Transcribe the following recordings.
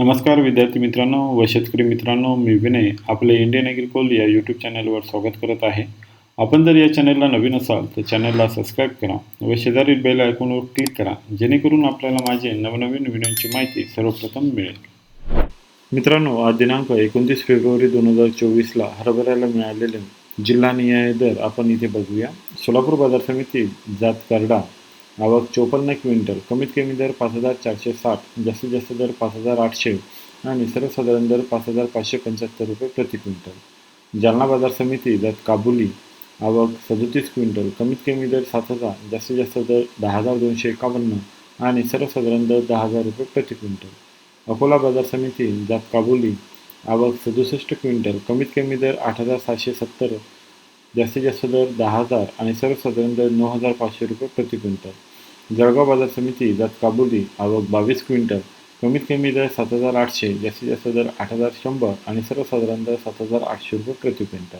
नमस्कार विद्यार्थी मित्रांनो व शेतकरी मित्रांनो मी विनय आपले इंडियन ॲग्रिकोल या यूट्यूब चॅनलवर स्वागत करत आहे. आपण जर या चॅनलला नवीन असाल तर चॅनलला सबस्क्राईब करा व शेजारील बेल आयकॉनवर क्लिक करा जेणेकरून आपल्याला माझे नवनवीन व्हिडिओची माहिती सर्वप्रथम मिळेल. मित्रांनो आज दिनांक एकोणतीस फेब्रुवारी दोन हजार चोवीसला हरभऱ्याला मिळालेले जिल्हानिहाय दर आपण इथे बघूया. सोलापूर बाजार समिती जात करडा आवक चोपन्न क्विंटल कमीत कमी दर पाच हजार चारशे साठ जास्तीत जास्त दर पाच हजार आठशे आणि सर्वसाधारण दर पाच हजार पाचशे पंच्याहत्तर रुपये प्रति क्विंटल. जालना बाजार समिती दर काबुली आवक सदोतीस क्विंटल कमीत कमी दर सात हजार जास्तीत जास्त दर दहा हजार दोनशे एकावन्न आणि सर्वसाधारण दर दहा हजार रुपये प्रति क्विंटल. अकोला बाजार समिती जात काबुली आवक सदुसष्ट क्विंटल कमीत कमी दर आठ हजार सातशे सत्तर जास्तीत जास्त दर दहा हजार आणि सर्वसाधारण दर नऊ हजार पाचशे रुपये प्रति क्विंटल. जळगाव बाजार समिती जात काबुली आवक बावीस क्विंटल कमीत कमी दर सात हजार आठशे जास्तीत जास्त दर आठ हजार शंभर आणि सर्वसाधारण दर सात हजार आठशे रुपये प्रति क्विंटल.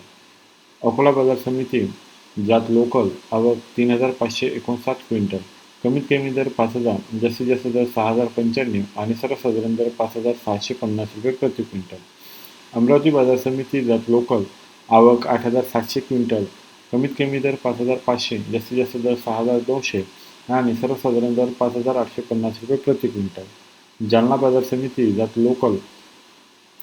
अकोला बाजार समिती जात लोकल आवक तीन हजार पाचशे एकोणसाठ क्विंटल कमीत कमी दर पाच हजार जास्तीत जास्त दर सहा हजार पंच्याण्णव आणि सर्वसाधारण दर पाच हजार सहाशे पन्नास रुपये प्रति क्विंटल. अमरावती बाजार समिती जात लोकल आवक आठ हजार सातशे क्विंटल कमीत कमी दर पाच हजार पाचशे जास्तीत जास्त दर सहा हजार दोनशे आणि सर्वसाधारण दर पाच हजार आठशे पन्नास रुपये प्रति क्विंटल. जालना बाजार समिती जात लोकल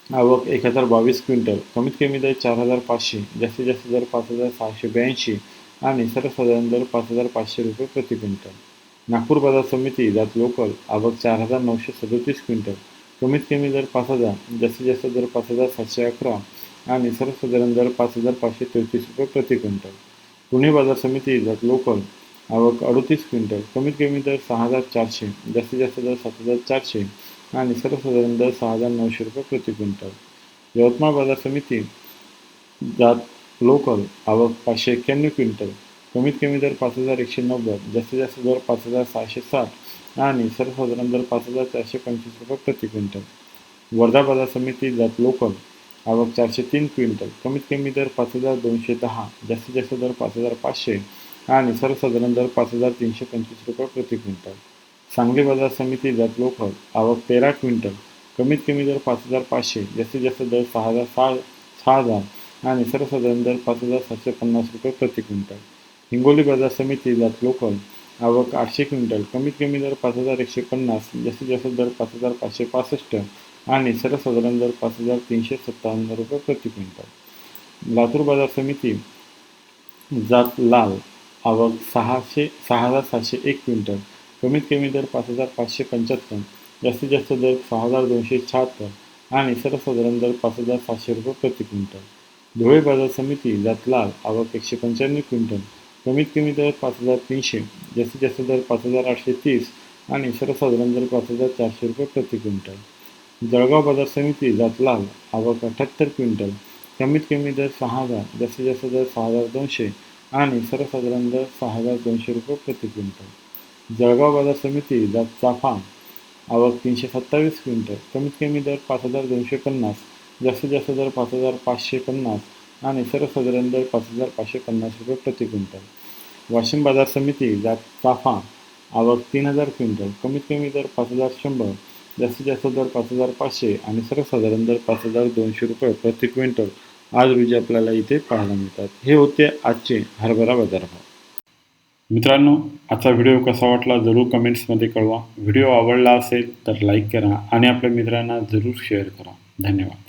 आवक एक हजार बावीस क्विंटल कमीत कमी दर चार हजार पाचशे जास्तीत जास्त दर पाच हजार सहाशे ब्याऐंशी आणि सर्वसाधारण दर पाच हजार पाचशे रुपये प्रति क्विंटल. नागपूर बाजार समिती जात लोकल आवक चार हजार नऊशे सदोतीस क्विंटल कमीत कमी दर पाच हजार जास्तीत जास्त दर पाच हजार सातशे अकरा आणि सर्वसाधारण दर पाच हजार पाचशे तेहतीस रुपये प्रति क्विंटल. पुणे बाजार समिती जात लोकल आवक अडतीस क्विंटल कमीत कमी दर सहा हजार चारशे जास्तीत जास्त दर सात हजार चारशे आणि सर्वसाधारण दर सहा हजार नऊशे रुपये प्रति क्विंटल. यवतमाळ बाजार समिती जात लोकल आवक पाचशे एक्क्याण्णव क्विंटल कमीत कमी दर पाच हजार एकशे नव्वद जास्तीत जास्त दर पाच हजार सहाशे साठ आणि सर्वसाधारण दर पाच हजार चारशे पंचवीस रुपये प्रति क्विंटल. वर्धा बाजार समिती जात लोकल आवक चारशे तीन क्विंटल. कमीत कमी दर पाच हजार दोनशे दहा जास्तीत जास्त दर पाच हजार पाचशे आणि सर्वसाधारण दर पाच हजार तीनशे पंचवीस रुपये प्रति क्विंटल. सांगली बाजार समिती जात लोकल आवक तेरा क्विंटल. कमीत कमी दर पाच हजार पाचशे जास्तीत जास्त दर सहा हजार सहा सहा हजार आणि सर्वसाधारण दर पाच हजार सातशे पन्नास रुपये प्रति क्विंटल. हिंगोली बाजार समिती जात लोकल आवक आठशे क्विंटल. कमीत कमी दर पाच हजार एकशे पन्नास जास्तीत जास्त दर पाच हजार पाचशे पासष्ट आणि सर्वसाधारण दर पाच हजार तीनशे सत्तावन्न रुपये प्रति क्विंटल. लातूर बाजार समिती जात लाल आवक सहाशे सहा हजार सातशे एक क्विंटल. कमीत कमी दर पाच हजार पाचशे पंच्याहत्तर जास्तीत जास्त दर सहा हजार दोनशे शहात्तर आणि सर्वसाधारण दर पाच हजार सातशे रुपये प्रति क्विंटल. धुळे बाजार समिती जात लाल आवक एकशे पंच्याण्णव क्विंटल. कमीत कमी दर पाच हजार तीनशे जास्तीत जास्त दर पाच हजार आठशे तीस आणि सर्वसाधारण दर पाच हजार चारशे रुपये प्रति क्विंटल. जळगाव बाजार समिती जात लाल आवक अठ्ठ्याहत्तर क्विंटल कमीत कमी दर सहा हजार जास्तीत जास्त दर सहा हजार दोनशे आणि सर्वसाधारण दर सहा हजार दोनशे रुपये प्रति क्विंटल. जळगाव बाजार समिती जात चाफा आवक तीनशे सत्तावीस क्विंटल कमीत कमी दर पाच हजार दोनशे पन्नास जास्तीत जास्त दर पाच हजार पाचशे पन्नास आणि सर्वसाधारण दर पाच हजार पाचशे पन्नास रुपये प्रति क्विंटल. वाशिम बाजार समिती जात चाफा आवक तीन हजार क्विंटल कमीत कमी दर पाच हजार शंभर जास्तीत जास्त दर पाच हजार पाचशे आणि सर्वसाधारण दर पाच हजार दोनशे रुपये प्रति क्विंटल. आज रोजी आपल्याला इथे पाहायला मिळतात. हे होते आजचे हरभरा बाजारभाव. मित्रांनो आजचा व्हिडिओ कसा वाटला जरूर कमेंट्समध्ये कळवा. व्हिडिओ आवडला असेल तर लाईक करा आणि आपल्या मित्रांना जरूर शेअर करा. धन्यवाद.